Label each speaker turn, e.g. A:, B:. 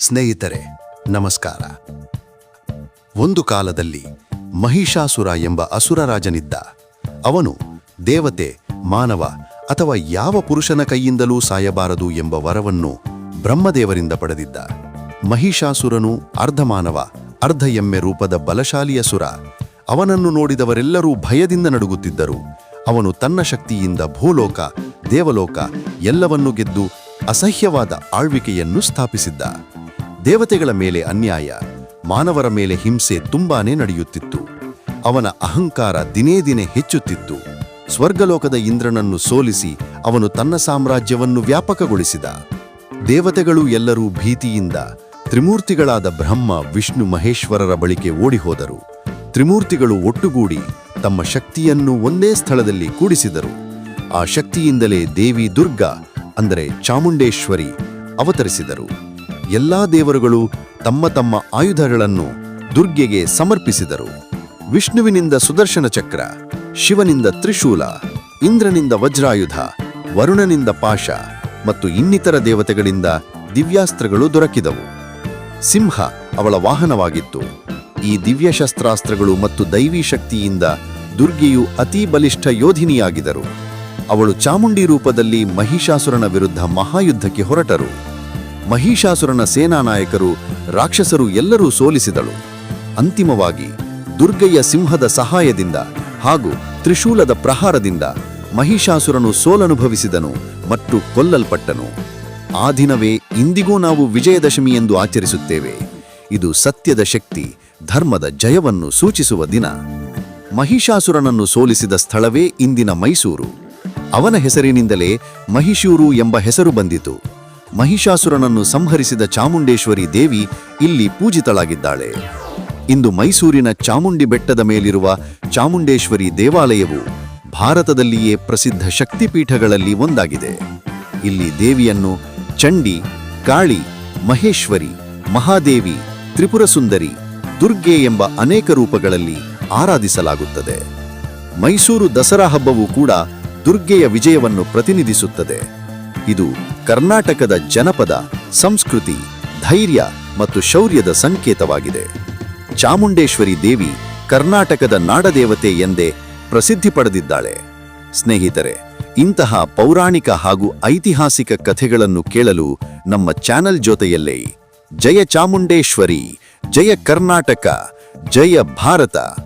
A: ಸ್ನೇಹಿತರೆ, ನಮಸ್ಕಾರ. ಒಂದು ಕಾಲದಲ್ಲಿ ಮಹಿಷಾಸುರ ಎಂಬ ಅಸುರ ರಾಜನಿದ್ದ ಅವನು ದೇವತೆ, ಮಾನವ ಅಥವಾ ಯಾವ ಪುರುಷನ ಕೈಯಿಂದಲೂ ಸಾಯಬಾರದು ಎಂಬ ವರವನ್ನು ಬ್ರಹ್ಮದೇವರಿಂದ ಪಡೆದಿದ್ದ. ಮಹಿಷಾಸುರನು ಅರ್ಧ ಮಾನವ ಅರ್ಧ ಎಮ್ಮೆ ರೂಪದ ಬಲಶಾಲಿಯ ಸುರ. ಅವನನ್ನು ನೋಡಿದವರೆಲ್ಲರೂ ಭಯದಿಂದ ನಡುಗುತ್ತಿದ್ದರು. ಅವನು ತನ್ನ ಶಕ್ತಿಯಿಂದ ಭೂಲೋಕ, ದೇವಲೋಕ ಎಲ್ಲವನ್ನೂ ಗೆದ್ದು ಅಸಹ್ಯವಾದ ಆಳ್ವಿಕೆಯನ್ನು ಸ್ಥಾಪಿಸಿದ್ದ. ದೇವತೆಗಳ ಮೇಲೆ ಅನ್ಯಾಯ, ಮಾನವರ ಮೇಲೆ ಹಿಂಸೆ ತುಂಬಾನೇ ನಡೆಯುತ್ತಿತ್ತು. ಅವನ ಅಹಂಕಾರ ದಿನೇ ದಿನೇ ಹೆಚ್ಚುತ್ತಿತ್ತು. ಸ್ವರ್ಗಲೋಕದ ಇಂದ್ರನನ್ನು ಸೋಲಿಸಿ ಅವನು ತನ್ನ ಸಾಮ್ರಾಜ್ಯವನ್ನು ವ್ಯಾಪಕಗೊಳಿಸಿದ. ದೇವತೆಗಳು ಎಲ್ಲರೂ ಭೀತಿಯಿಂದ ತ್ರಿಮೂರ್ತಿಗಳಾದ ಬ್ರಹ್ಮ, ವಿಷ್ಣು, ಮಹೇಶ್ವರರ ಬಳಿಕೆ ಓಡಿಹೋದರು. ತ್ರಿಮೂರ್ತಿಗಳು ಒಟ್ಟುಗೂಡಿ ತಮ್ಮ ಶಕ್ತಿಯನ್ನು ಒಂದೇ ಸ್ಥಳದಲ್ಲಿ ಕೂಡಿಸಿದರು. ಆ ಶಕ್ತಿಯಿಂದಲೇ ದೇವಿ ದುರ್ಗಾ, ಅಂದರೆ ಚಾಮುಂಡೇಶ್ವರಿ, ಅವತರಿಸಿದರು. ಎಲ್ಲಾ ದೇವರುಗಳು ತಮ್ಮ ತಮ್ಮ ಆಯುಧಗಳನ್ನು ದುರ್ಗೆಗೆ ಸಮರ್ಪಿಸಿದರು. ವಿಷ್ಣುವಿನಿಂದ ಸುದರ್ಶನ ಚಕ್ರ, ಶಿವನಿಂದ ತ್ರಿಶೂಲ, ಇಂದ್ರನಿಂದ ವಜ್ರಾಯುಧ, ವರುಣನಿಂದ ಪಾಶ ಮತ್ತು ಇನ್ನಿತರ ದೇವತೆಗಳಿಂದ ದಿವ್ಯಾಸ್ತ್ರಗಳು ದೊರಕಿದವು. ಸಿಂಹ ಅವಳ ವಾಹನವಾಗಿತ್ತು. ಈ ದಿವ್ಯ ಶಸ್ತ್ರಾಸ್ತ್ರಗಳು ಮತ್ತು ದೈವಿ ಶಕ್ತಿಯಿಂದ ದುರ್ಗೆಯು ಅತೀ ಬಲಿಷ್ಠ ಯೋಧಿನಿಯಾಗಿದರು ಅವಳು ಚಾಮುಂಡಿ ರೂಪದಲ್ಲಿ ಮಹಿಷಾಸುರನ ವಿರುದ್ಧ ಮಹಾಯುದ್ಧಕ್ಕೆ ಹೊರಟರು. ಮಹಿಷಾಸುರನ ಸೇನಾನಾಯಕರು ರಾಕ್ಷಸರು ಎಲ್ಲರೂ ಸೋಲಿಸಿದಳು. ಅಂತಿಮವಾಗಿ ದುರ್ಗೆಯ ಸಿಂಹದ ಸಹಾಯದಿಂದ ಹಾಗೂ ತ್ರಿಶೂಲದ ಪ್ರಹಾರದಿಂದ ಮಹಿಷಾಸುರನು ಸೋಲನುಭವಿಸಿದನು ಮತ್ತು ಕೊಲ್ಲಲ್ಪಟ್ಟನು. ಆ ದಿನವೇ ಇಂದಿಗೂ ನಾವು ವಿಜಯದಶಮಿ ಎಂದು ಆಚರಿಸುತ್ತೇವೆ. ಇದು ಸತ್ಯದ ಶಕ್ತಿ, ಧರ್ಮದ ಜಯವನ್ನು ಸೂಚಿಸುವ ದಿನ. ಮಹಿಷಾಸುರನನ್ನು ಸೋಲಿಸಿದ ಸ್ಥಳವೇ ಇಂದಿನ ಮೈಸೂರು. ಅವನ ಹೆಸರಿನಿಂದಲೇ ಮಹಿಷೂರು ಎಂಬ ಹೆಸರು ಬಂದಿತು. ಮಹಿಷಾಸುರನನ್ನು ಸಂಹರಿಸಿದ ಚಾಮುಂಡೇಶ್ವರಿ ದೇವಿ ಇಲ್ಲಿ ಪೂಜಿತಳಾಗಿದ್ದಾಳೆ. ಇಂದು ಮೈಸೂರಿನ ಚಾಮುಂಡಿ ಬೆಟ್ಟದ ಮೇಲಿರುವ ಚಾಮುಂಡೇಶ್ವರಿ ದೇವಾಲಯವು ಭಾರತದಲ್ಲಿಯೇ ಪ್ರಸಿದ್ಧ ಶಕ್ತಿಪೀಠಗಳಲ್ಲಿ ಒಂದಾಗಿದೆ. ಇಲ್ಲಿ ದೇವಿಯನ್ನು ಚಂಡಿ, ಕಾಳಿ, ಮಹೇಶ್ವರಿ, ಮಹಾದೇವಿ ತ್ರಿಪುರ ಸುಂದರಿ ದುರ್ಗೆ ಎಂಬ ಅನೇಕ ರೂಪಗಳಲ್ಲಿ ಆರಾಧಿಸಲಾಗುತ್ತದೆ. ಮೈಸೂರು ದಸರಾ ಹಬ್ಬವೂ ಕೂಡ ದುರ್ಗೆಯ ವಿಜಯವನ್ನು ಪ್ರತಿನಿಧಿಸುತ್ತದೆ. ಇದು ಕರ್ನಾಟಕದ ಜನಪದ, ಸಂಸ್ಕೃತಿ, ಧೈರ್ಯ ಮತ್ತು ಶೌರ್ಯದ ಸಂಕೇತವಾಗಿದೆ. ಚಾಮುಂಡೇಶ್ವರಿ ದೇವಿ ಕರ್ನಾಟಕದ ನಾಡದೇವತೆ ಎಂದೇ ಪ್ರಸಿದ್ಧಿ ಪಡೆದಿದ್ದಾಳೆ. ಸ್ನೇಹಿತರೆ, ಇಂತಹ ಪೌರಾಣಿಕ ಹಾಗೂ ಐತಿಹಾಸಿಕ ಕಥೆಗಳನ್ನು ಕೇಳಲು ನಮ್ಮ ಚಾನೆಲ್ ಜೊತೆಯಲ್ಲೇ ಜಯ ಚಾಮುಂಡೇಶ್ವರಿ, ಜಯ ಕರ್ನಾಟಕ, ಜಯ ಭಾರತ.